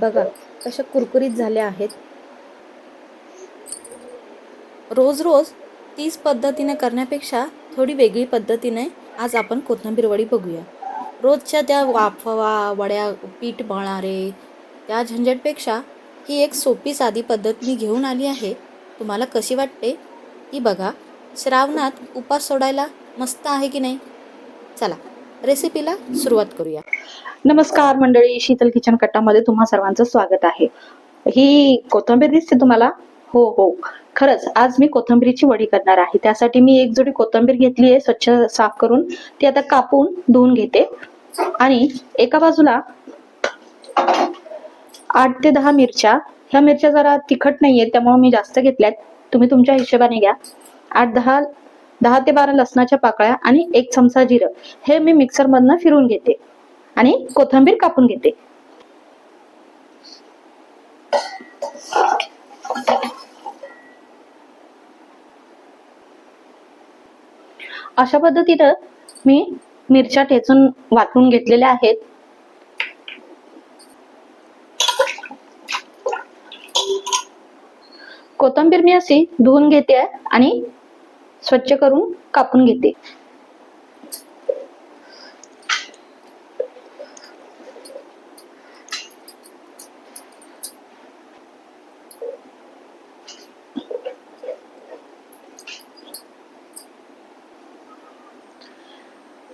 बघा कशा कुरकुरीत झाल्या आहेत. रोज रोज तीच पद्धतीने करण्यापेक्षा थोडी वेगळी पद्धतीने आज आपण कोथिंबीर वडी बघूया. रोजच्या त्या वाफवा वड्या पीठ मळणारे त्या झंझटपेक्षा ही एक सोपी साधी पद्धत मी घेऊन आली आहे. तुम्हाला कशी वाटते? ती बघा. श्रावणात उपास सोडायला मस्त आहे की नाही? चला. रेसिपीला सुरुवात करूया. नमस्कार मंडळी शीतल किचन कट्टामध्ये तुम्हा सर्वांचं स्वागत आहे. ही कोथिंबीर दिसते तुम्हाला? हो हो. खरंच आज मी कोथिंबीरीची वडी करणार आहे. त्यासाठी मी एक जोडी कोथिंबीर घेतली आहे स्वच्छ साफ करून. ती आता कापून धुवून घेते. आणि एका बाजूला आठ ते दहा मिरच्या. ह्या मिरच्या जरा तिखट नाहीये त्यामुळे मी जास्त घेतल्यात. तुम्ही तुमच्या हिशोबाने घ्या. आठ दहा दहा ते बारा लसणाच्या पाकळ्या आणि एक चमचा जिरं. हे मी मिक्सर मधनं फिरून घेते. आणि कोथिंबीर कापून घेते. अशा पद्धतीनं मी मिरच्या ठेचून वाटून घेतलेल्या आहेत. कोथिंबीर मी अशी धुवून घेते आणि स्वच्छ करून कापून घेते.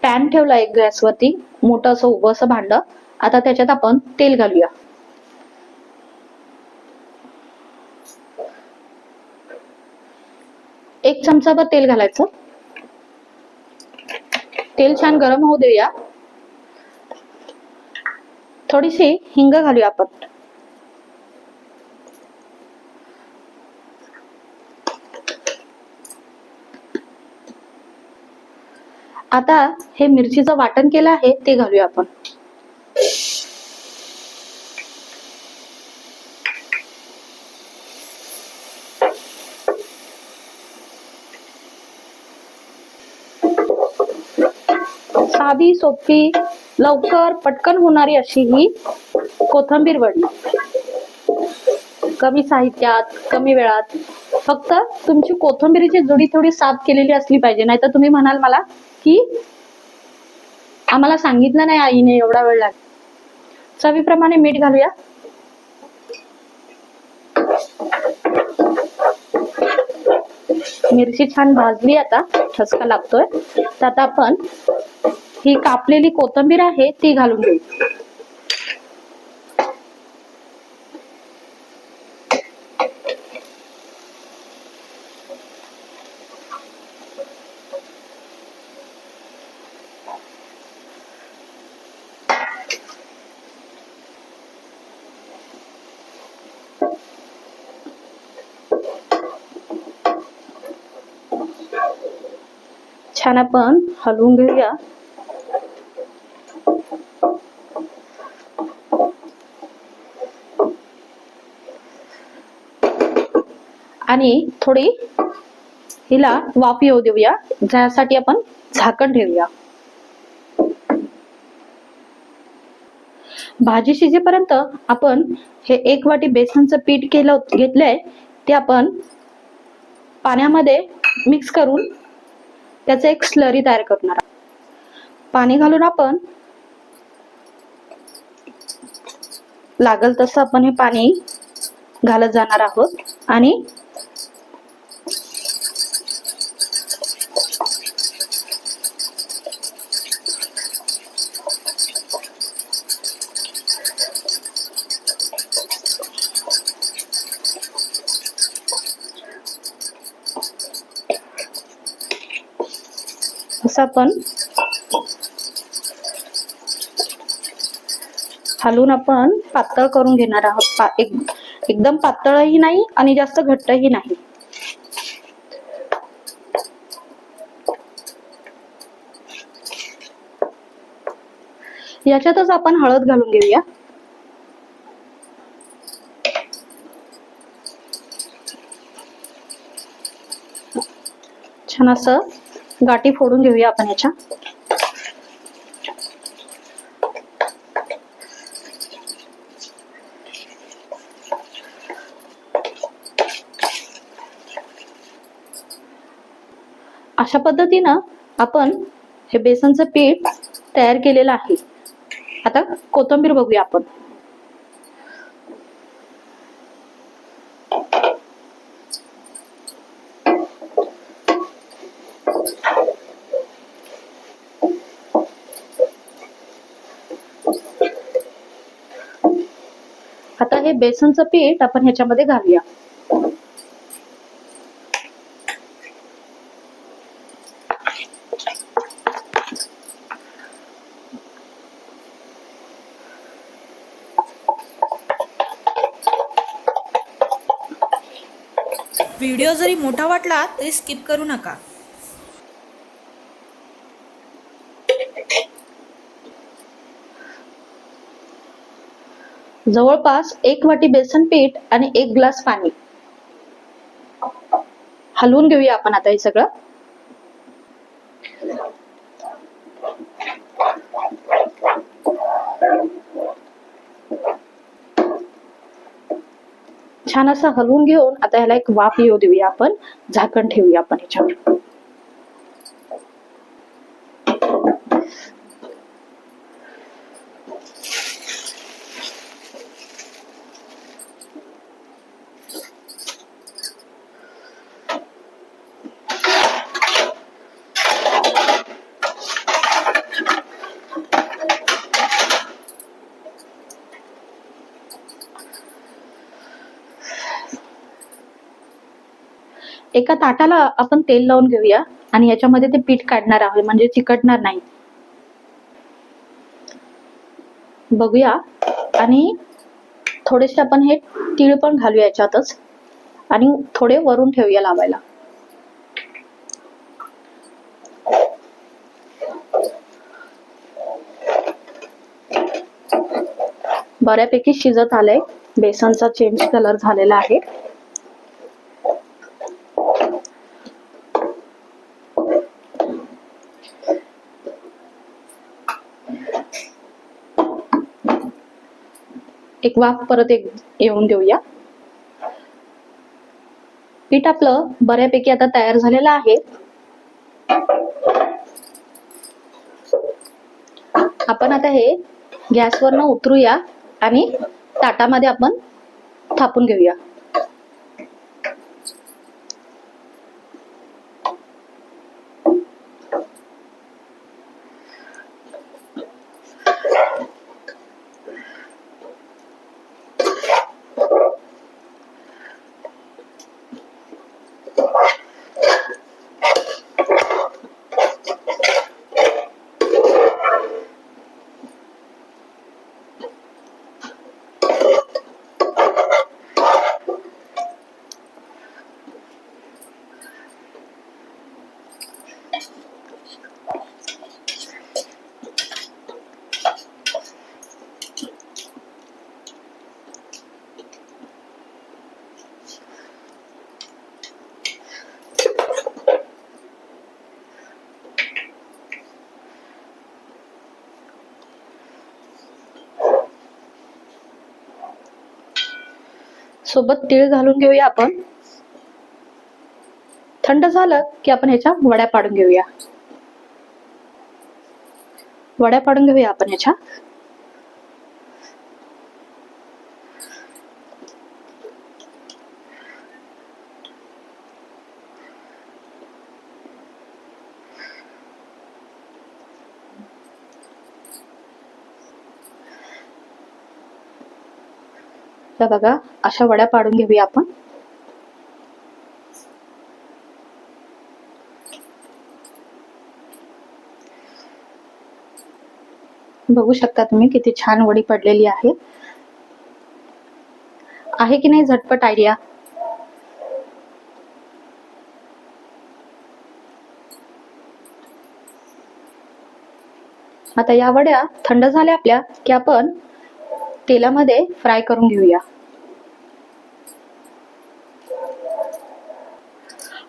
पॅन ठेवला एक गॅसवरती मोठं असं उभं असं भांड. आता त्याच्यात आपण तेल घालूया. एक चमचाभर तेल घालायचं. तेल छान गरम होऊ देऊया. थोडीशी हिंग घालूया आपण. आता हे मिरचीचं वाटण केलं आहे ते घालूया आपण. साधी सोपी लवकर पटकन होणारी अशी ही कोथंबीर वडी. कमी साहित्यात कमी वेळात फक्त तुमची कोथिंबीरीची जुडी थोडी साफ केलेली असली पाहिजे. नाहीतर तुम्ही म्हणाल मला की आम्हाला सांगितलं नाही आईने एवढा वेळ लाग. चवीप्रमाणे मीठ घालूया. मिरची छान भाजली आता. ठसका लागतोय. तर आता आपण ही कापलेली कोथिंबीर आहे ती घालून घेऊ छान आपण हलवून घेऊया. आणि थोडी हिला वाफ येऊ देऊया ज्यासाठी आपण झाकण ठेवूया भाजी शिजेपर्यंत आपण हे एक वाटी बेसनचं पीठ केलं घेतलंय ते आपण पाण्यामध्ये मिक्स करून त्याचं एक स्लरी तयार करणार आहोत. पाणी घालून आपण लागल तसं आपण हे पाणी घालत जाणार आहोत आणि थोडासा आपण हलून आपण पातळ करून घेणार आहोत. पा एक एकदम पातळही नाही आणि जास्त घट्टही नाही. याच्यातच आपण हळद घालून घेऊया. छान असं गाठी फोडून घेऊया आपण याच्या. अशा पद्धतीनं आपण हे बेसनचं पीठ तयार केलेलं आहे. आता कोथंबीर बघूया आपण. आहे बेसनचं पीठ आपण ह्याच्यामध्ये घालूया. व्हिडिओ जरी मोठा वाटला तरी स्किप करू नका. जवळपास एक वाटी बेसन पीठ आणि एक ग्लास पाणी. हलवून घेऊया आपण आता हे सगळं. छान असं हलवून घेऊन आता ह्याला एक वाफ येऊ देऊया आपण. झाकण ठेवूया आपण ह्याच्यावर. एका ताटाला आपण तेल लावून घेऊया आणि याच्यामध्ये ते पीठ काढणार आहोत म्हणजे चिकटणार नाही बघूया. आणि थोडेसे आपण हे तीळ पण घालूया याच्यातच. आणि थोडे वरून ठेवूया लावायला. बऱ्यापैकी शिजत आलंय. बेसनचा चेंज कलर झालेला आहे. एक वाफ परत एक येऊन देऊया. पीठ आपलं बऱ्यापैकी आता तयार झालेलं आहे. आपण आता हे गॅसवरनं उतरूया आणि ताटामध्ये आपण थापून घेऊया. सोबत तीळ घालून घेऊया आपण. थंड झालं की आपण ह्याच्या वड्या पाडून घेऊया. वड्या पाडून घेऊया आपण ह्याच्या. तर बघा अशा वड्या पाडून घेऊया आपण. बघू शकता तुम्ही किती छान वडी पडलेली आहे. आहे की नाही झटपट आयडिया आता या वड्या थंड झाल्या आपल्या की आपण तेलामध्ये फ्राय करून घेऊया.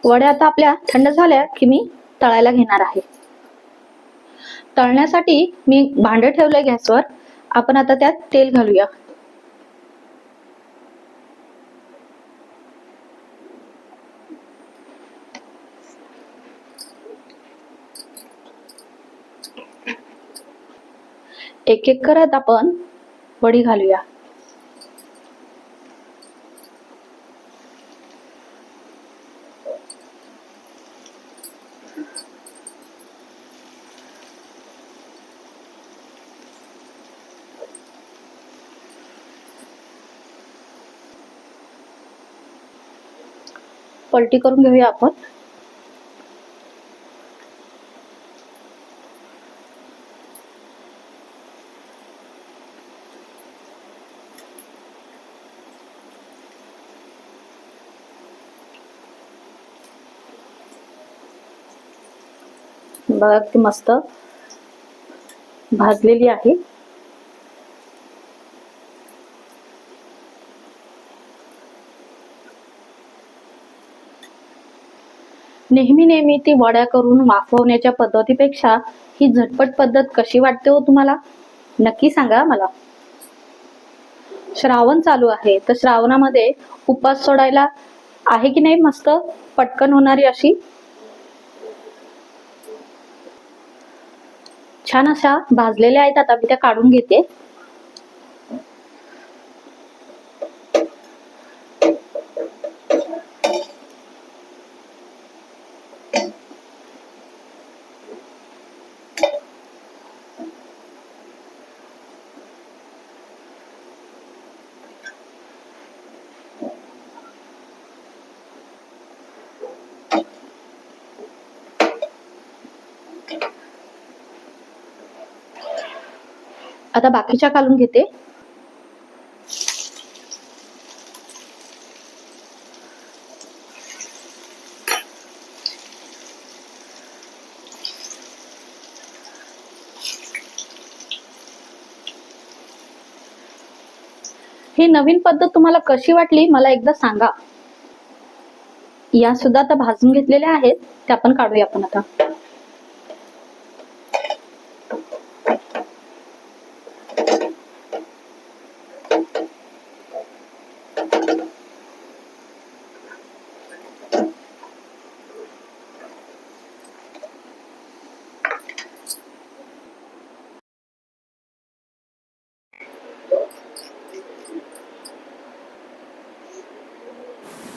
वड्या आता आपल्या थंड झाल्या की मी तळायला घेणार आहे. तळण्यासाठी मी भांडं ठेवलंय गॅसवर. आपण आता त्यात तेल घालूया. एक एक करत आपण वडी घालूया. पलटी करून घेऊया आपण. बघा ती मस्त भाजलेली आहे. नेहमी नेहमी ती वड्या करून वाफवण्याच्या पद्धतीपेक्षा ही झटपट पद्धत कशी वाटते हो तुम्हाला? नक्की सांगा मला. श्रावण चालू आहे. तर श्रावणामध्ये उपास सोडायला आहे की नाही मस्त? पटकन होणारी अशी? छान अशा भाजलेल्या आहेत. आता मी त्या काढून घेते. आता बाकीच्या काढून घेते. ही नवीन पद्धत तुम्हाला कशी वाटली मला एकदा सांगा. या सुद्धा आता भाजून घेतलेल्या आहेत त्या पण काढूया आपण आता.